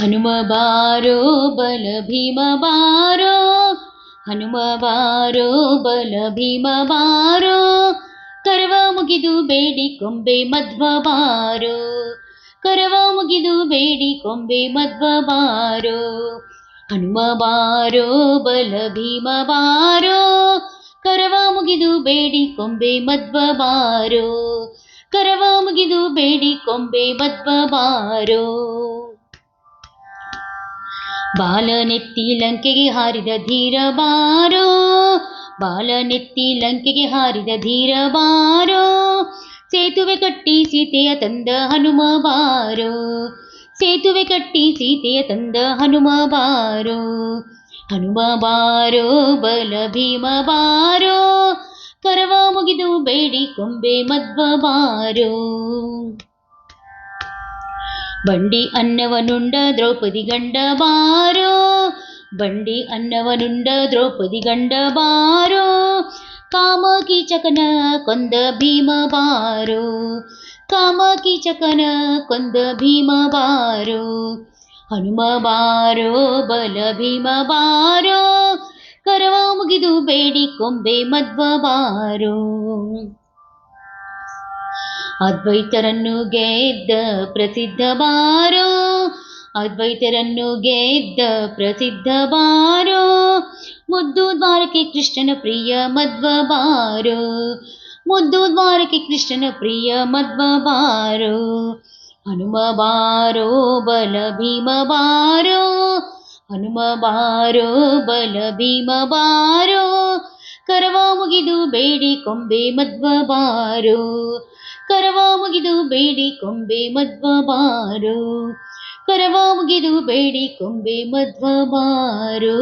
ಹನುಮ ಬಾರೋ ಬಲ ಭೀಮ ಬಾರೋ. ಹನುಮ ಬಾರೋ ಬಲ ಭೀಮ ಬಾರೋ. ಕರವ ಮುಗಿದು ಬೇಡಿ, ಕೊಂಬೆ ಮಧ್ವ ಬಾರೋ. ಕರವ ಮುಗಿದು ಬೇಡಿ, ಕೊಂಬೆ ಮಧ್ವ ಬಾರೋ. ಹನುಮ ಬಾರೋ ಬಲ ಭೀಮ ಬಾರೋ. ಕರವ ಮುಗಿದು ಬೇಡಿ, ಕೊಂಬೆ ಮಧ್ವ ಬಾರೋ. ಕರವ ಮುಗಿದು ಬೇಡಿ ಕೊಂಬೆ ಮದ್ವ ಬಾರೋ. ಬಾಲನೆತ್ತಿ ಲಂಕೆಗೆ ಹಾರಿದ ಧೀರ ಬಾರೋ. ಬಾಲನೆತ್ತಿ ಲಂಕೆಗೆ ಹಾರಿದ ಧೀರ ಬಾರೋ. ಸೇತುವೆ ಕಟ್ಟಿ ಸೀತೆಯ ತಂದ ಹನುಮ ಬಾರೋ. ಸೇತುವೆ ಕಟ್ಟಿ ಸೀತೆಯ ತಂದ ಹನುಮ ಬಾರೋ. ಹನುಮ ಬಾರೋ, ಬಲ ಭೀಮ ಬಾರೋ. ಕರವ ಮುಗಿದು ಬೇಡಿ ಕೊಂಬೆ ಮದ್ವ ಬಾರೋ ಬಂಡಿ ಅನ್ನವನುಂಡ ದ್ರೌಪದಿ ಗಂಡ ಬಾರೋ ಬಂಡಿ ಅನ್ನವನುಂಡ ದ್ರೌಪದಿ ಗಂಡ ಬಾರೋ ಕಾಮ ಕೀಚಕನ ಕೊಂದ ಭೀಮ ಬಾರೋ ಕಾಮ ಕೀಚಕನ ಕೊಂದ ಭೀಮ ಬಾರೋ ಹನುಮ ಬಾರೋ ಬಲ ಭೀಮ ಬಾರೋ ಮುಗಿದು ಬೇಡಿಕೊಂಬೆ ಮಧ್ವವಾರು. ಅದ್ವೈತರನ್ನು ಗೆದ್ದ ಪ್ರಸಿದ್ಧ ಬಾರೋ, ಅದ್ವೈತರನ್ನು ಗೆದ್ದ ಪ್ರಸಿದ್ಧ ಬಾರೋ, ಮುದ್ದು ದ್ವಾರಕೆ ಕೃಷ್ಣನ ಪ್ರಿಯ ಮಧ್ವ ಬಾರೋ ಮುದ್ದು ದ್ವಾರಕೆ ಕೃಷ್ಣನ ಪ್ರಿಯ ಮಧ್ವ ಬಾರೋ ಹನುಮ ಬಾರೋ ಬಲ ಭೀಮ ಬಾರೋ ಹನುಮ ಬಾರೋ, ಬಲ ಭೀಮ ಬಾರೋ, ಕರವ ಮುಗಿದು ಬೇಡಿ ಕೊಂಬೆ ಮಧ್ವ ಬಾರೋ, ಕರವ ಮುಗಿದು ಬೇಡಿ ಕೊಂಬೆ ಮಧ್ವ ಬಾರೋ, ಕರವ ಮುಗಿದು ಬೇಡಿ ಕೊಂಬೆ ಮಧ್ವ ಬಾರೋ.